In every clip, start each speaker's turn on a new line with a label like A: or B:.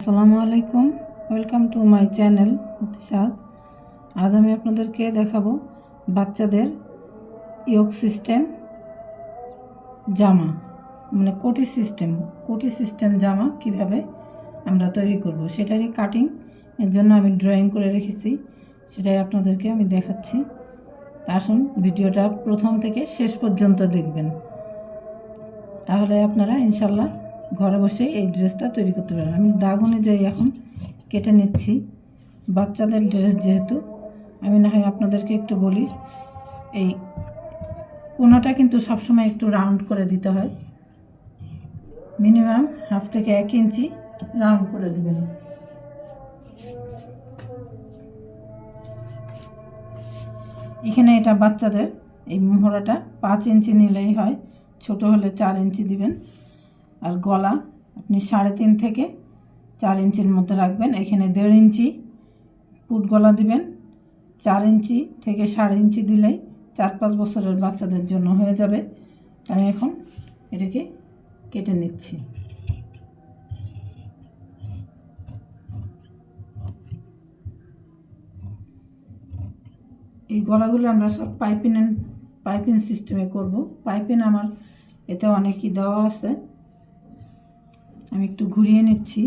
A: আসসালামু আলাইকুম। Welcome to my channel সাজ আজ আমি আপনাদেরকে দেখাবো বাচ্চাদের ইয়োগ সিস্টেম জামা মানে কোটি সিস্টেম কোটি সিস্টেম জামা কীভাবে আমরা তৈরি করব। সেটারই কাটিং এর জন্য আমি ড্রয়িং করে রেখেছি, সেটাই আপনাদেরকে আমি দেখাচ্ছি। আসুন, ভিডিওটা প্রথম থেকে শেষ পর্যন্ত দেখবেন। তাহলে আপনারা ইনশাল্লাহ ঘরে বসে এই ড্রেসটা তৈরি করতে পারবেন আমি দাগ অনুযায়ী এখন, কেটে নিচ্ছি। বাচ্চাদের ড্রেস যেহেতু, আমি না হয় আপনাদেরকে একটু বলি, এই কোনোটা কিন্তু সবসময় একটু রাউন্ড করে দিতে হয়। মিনিমাম হাফ থেকে এক ইঞ্চি রাউন্ড করে দেবেন। এখানে এটা বাচ্চাদের, এই মোহরাটা পাঁচ ইঞ্চি নিলেই হয়, ছোট হলে চার ইঞ্চি দিবেন। আর গলা আপনি সাড়ে তিন থেকে চার ইঞ্চির মধ্যে রাখবেন। এখানে দেড় ইঞ্চি পুট গলা দিবেন। চার ইঞ্চি থেকে সাড়ে ইঞ্চি দিলেই চার পাঁচ বছরের বাচ্চাদের জন্য হয়ে যাবে। আমি এখন এটাকে কেটে নিচ্ছি। এই গলাগুলো আমরা সব পাইপিং পাইপিং সিস্টেমে করব। পাইপিং আমার এতে অনেকই দেওয়া আছে। আমি একটু ঘুরিয়ে নিচ্ছি।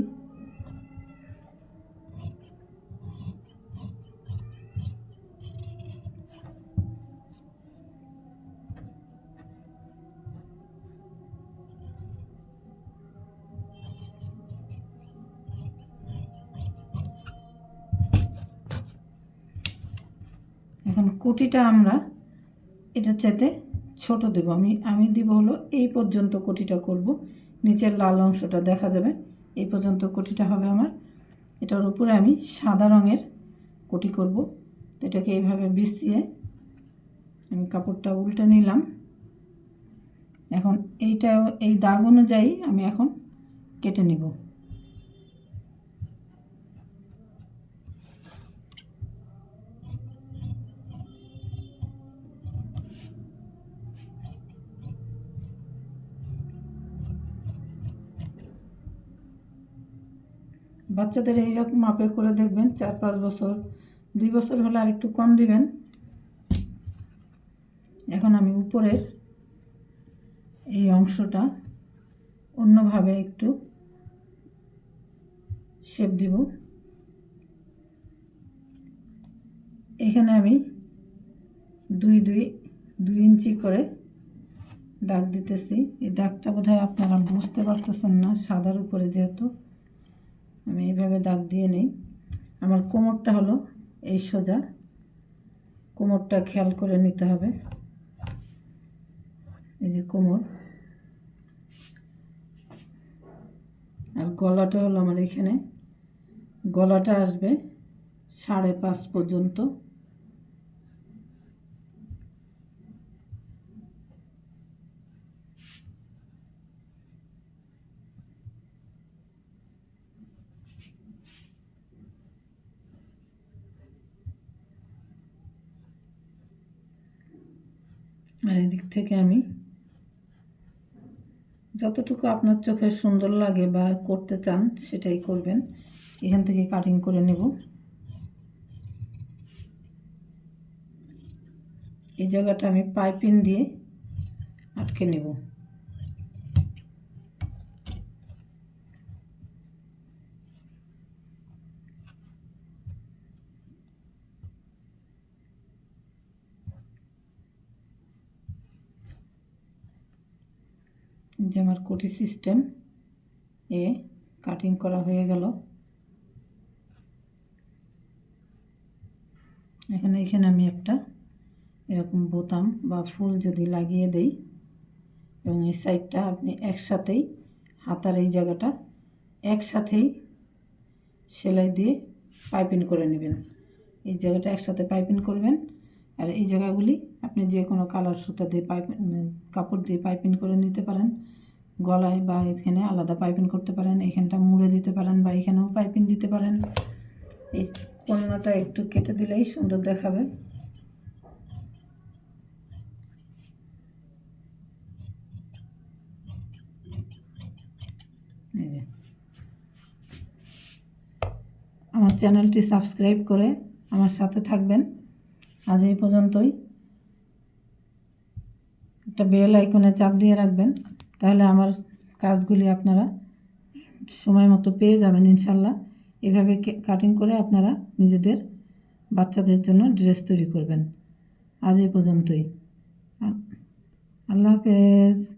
A: এখন কুটিটা আমরা এটা চাইতে ছোট দেব। আমি আমি দিব হলো এই পর্যন্ত কোটিটা করব। নিচের লাল অংশটা দেখা যাবে। এই পর্যন্ত কোটিটা হবে আমার। এটার উপরে আমি সাদা রঙের কোটি করব। এটাকে এইভাবে বিছিয়ে আমি কাপড়টা উল্টে নিলাম। এখন এইটা এই দাগ অনুযায়ী আমি এখন কেটে নিব। বাচ্চাদের এইরকম মাপে করে দেখবেন, চার পাঁচ বছর। দুই বছর হলে আর একটু কম দিবেন। এখন আমি উপরের এই অংশটা অন্যভাবে একটু শেপ দিব। এখানে আমি দুই দুই দুই ইঞ্চি করে দাগ দিতেছি। এই দাগটা বোধহয় আপনারা বুঝতে পারতেছেন না, সাদার উপরে যেহেতু। আমি এইভাবে দাগ দিয়ে নেই। আমার কোমরটা হলো এই সোজা। কোমরটা খেয়াল করে নিতে হবে। এই যে কোমর। আর গলাটা হলো আমার এখানে। গলাটা আসবে সাড়ে পাঁচ পর্যন্ত। আর এদিক থেকে আমি যতটুকু আপনার চোখে সুন্দর লাগে বা করতে চান সেটাই করবেন। এখান থেকে কাটিং করে নেব। এই জায়গাটা আমি পাইপিং দিয়ে আটকে নেব। যে আমার কোটি সিস্টেম, এ কাটিং করা হয়ে গেল। এখানে এখানে আমি একটা এরকম বোতাম বা ফুল যদি লাগিয়ে দেই, এবং এই সাইডটা আপনি একসাথেই, হাতার এই জায়গাটা একসাথেই সেলাই দিয়ে পাইপিং করে নেবেন। এই জায়গাটা একসাথে পাইপিং করবেন, আর এই জায়গাগুলি আপনি যে কোনো কালার সুতা দিয়ে পাইপ কাপড় দিয়ে পাইপিং করে নিতে পারেন। গলায় বা এখানে আলাদা পাইপিং করতে পারেন। এখানটা মুড়ে দিতে পারেন বা এখানেও পাইপিং দিতে পারেন। এই কন্যাটা একটু কেটে দিলেই সুন্দর দেখাবে। আমার চ্যানেলটি সাবস্ক্রাইব করে আমার সাথে থাকবেন। আজ এই পর্যন্তই। একটা বেল আইকনে চাপ দিয়ে রাখবেন, তাহলে আমার কাজগুলি আপনারা সময় মতো পেয়ে যাবেন ইনশাল্লাহ। এভাবে কাটিং করে আপনারা নিজেদের বাচ্চাদের জন্য ড্রেস তৈরি করবেন। আজ এ পর্যন্তই। আল্লাহ হাফেজ।